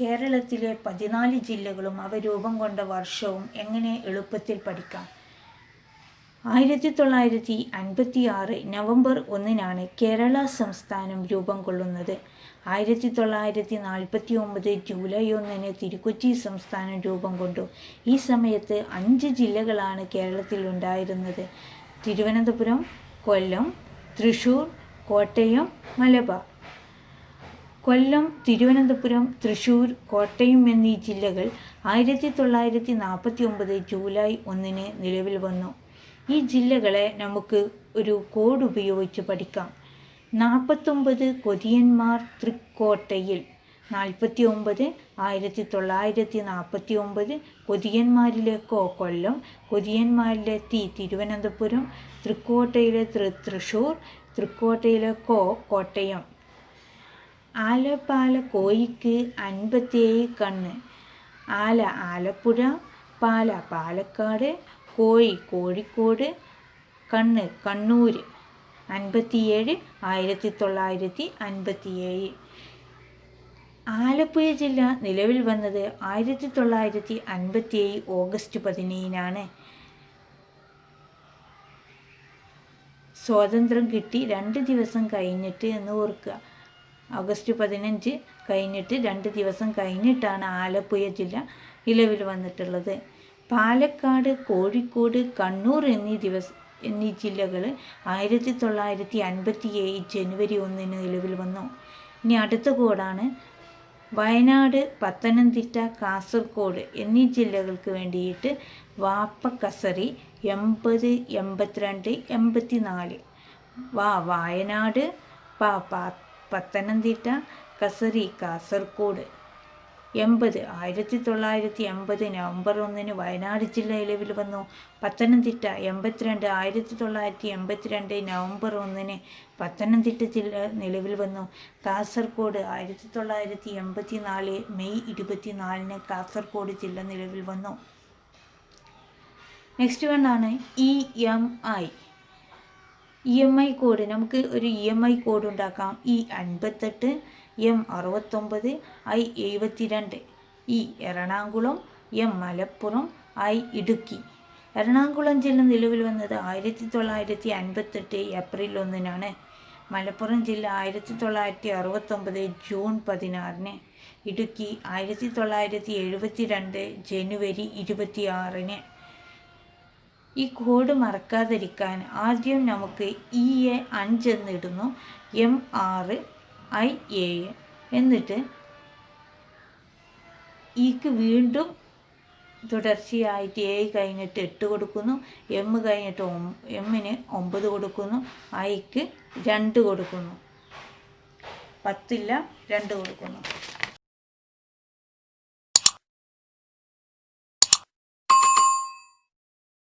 കേരളത്തിലെ പതിനാല് ജില്ലകളും അവ രൂപം കൊണ്ട വർഷവും എങ്ങനെ എളുപ്പത്തിൽ പഠിക്കാം? ആയിരത്തി തൊള്ളായിരത്തി അൻപത്തി ആറ് നവംബർ ഒന്നിനാണ് കേരള സംസ്ഥാനം രൂപം കൊള്ളുന്നത്. ആയിരത്തി തൊള്ളായിരത്തി നാൽപ്പത്തി ഒമ്പത് ജൂലൈ ഒന്നിന് തിരുക്കൊച്ചി സംസ്ഥാനം രൂപം കൊണ്ടു. ഈ സമയത്ത് അഞ്ച് ജില്ലകളാണ് കേരളത്തിൽ ഉണ്ടായിരുന്നത്. തിരുവനന്തപുരം കൊല്ലം തൃശൂർ കോട്ടയം മലബാർ. കൊല്ലം തിരുവനന്തപുരം തൃശൂർ കോട്ടയം എന്നീ ജില്ലകൾ ആയിരത്തി തൊള്ളായിരത്തി നാൽപ്പത്തി ഒമ്പത് ജൂലൈ ഒന്നിന് നിലവിൽ വന്നു. ഈ ജില്ലകളെ നമുക്ക് ഒരു കോഡ് ഉപയോഗിച്ച് പഠിക്കാം. നാൽപ്പത്തൊമ്പത് കൊതിയന്മാർ തൃക്കോട്ടയിൽ നാൽപ്പത്തി ഒമ്പത് ആയിരത്തി തൊള്ളായിരത്തി നാൽപ്പത്തി ഒമ്പത് കൊതിയന്മാരിലെ കോ കൊല്ലം കൊതിയന്മാരിലെ തീ തിരുവനന്തപുരം തൃക്കോട്ടയിലെ തൃ തൃശൂർ തൃക്കോട്ടയിലെ കോ കോട്ടയം. ആലപ്പാല കോയിക്ക് അൻപത്തിയേഴ് കണ്ണ്. ആല ആലപ്പുഴ പാല പാലക്കാട് കോഴി കോഴിക്കോട് കണ്ണ് കണ്ണൂർ അൻപത്തിയേഴ് ആയിരത്തി തൊള്ളായിരത്തി അൻപത്തിയേഴ്. ആലപ്പുഴ ജില്ല നിലവിൽ വന്നത് ആയിരത്തി തൊള്ളായിരത്തി അൻപത്തിയേഴ് ഓഗസ്റ്റ് പതിനേഴിനാണ്. സ്വാതന്ത്ര്യം കിട്ടി രണ്ട് ദിവസം കഴിഞ്ഞിട്ട് എന്ന് ഓർക്കുക. ഓഗസ്റ്റ് പതിനഞ്ച് കഴിഞ്ഞിട്ട് രണ്ട് ദിവസം കഴിഞ്ഞിട്ടാണ് ആലപ്പുഴ ജില്ല നിലവിൽ വന്നിട്ടുള്ളത്. പാലക്കാട് കോഴിക്കോട് കണ്ണൂർ എന്നീ ദിവസ എന്നീ ജില്ലകൾ ആയിരത്തി തൊള്ളായിരത്തി അൻപത്തി ഏഴ് ജനുവരി ഒന്നിന് നിലവിൽ വന്നു. ഇനി അടുത്ത കോഡാണ് വയനാട് പത്തനംതിട്ട കാസർഗോഡ് എന്നീ ജില്ലകൾക്ക് വേണ്ടിയിട്ട് വാപ്പക്കസറി എൺപത് എൺപത്തിരണ്ട് എൺപത്തി നാല് വാ വയനാട് പ- പത്തനംതിട്ട കസറി കാസർഗോഡ് എൺപത് ആയിരത്തി തൊള്ളായിരത്തി എൺപത് നവംബർ ഒന്നിന് വയനാട് ജില്ല നിലവിൽ വന്നു. പത്തനംതിട്ട എൺപത്തിരണ്ട് ആയിരത്തി തൊള്ളായിരത്തി എൺപത്തിരണ്ട് നവംബർ ഒന്നിന് പത്തനംതിട്ട ജില്ല നിലവിൽ വന്നു. കാസർഗോഡ് ആയിരത്തി തൊള്ളായിരത്തി എൺപത്തി നാല് മെയ് ഇരുപത്തി നാലിന് കാസർഗോഡ് ജില്ല നിലവിൽ വന്നു. Next വണ്ണാണ് E M I. E M I code നമുക്ക് ഒരു ഇ എം ഐ കോഡ് ഉണ്ടാക്കാം. ഇ അൻപത്തെട്ട് എം അറുപത്തൊമ്പത് ഐ എഴുപത്തിരണ്ട്. E Ernakulam M Malappuram I Idukki. Ernakulam ജില്ല നിലവിൽ വന്നത് ആയിരത്തി തൊള്ളായിരത്തി അൻപത്തെട്ട് ഏപ്രിൽ ഒന്നിനാണ്. മലപ്പുറം ജില്ല ആയിരത്തി തൊള്ളായിരത്തി അറുപത്തൊമ്പത് ജൂൺ പതിനാറിന്. ഇടുക്കി ആയിരത്തി തൊള്ളായിരത്തി എഴുപത്തി രണ്ട് ജനുവരി ഇരുപത്തി ആറിന് ഈ കോഡ് മറക്കാതിരിക്കാൻ ആദ്യം നമുക്ക് ഇ എ അഞ്ച് എന്നിടുന്നു എം ആറ് ഐ ഏഴ് എന്നിട്ട് ഇക്ക് വീണ്ടും തുടർച്ചയായിട്ട് എ കഴിഞ്ഞിട്ട് എട്ട് കൊടുക്കുന്നു എം കഴിഞ്ഞിട്ട് എമ്മിന് ഒമ്പത് കൊടുക്കുന്നു ഐക്ക് രണ്ട് കൊടുക്കുന്നു. പത്തില്ല രണ്ട് കൊടുക്കുന്നു.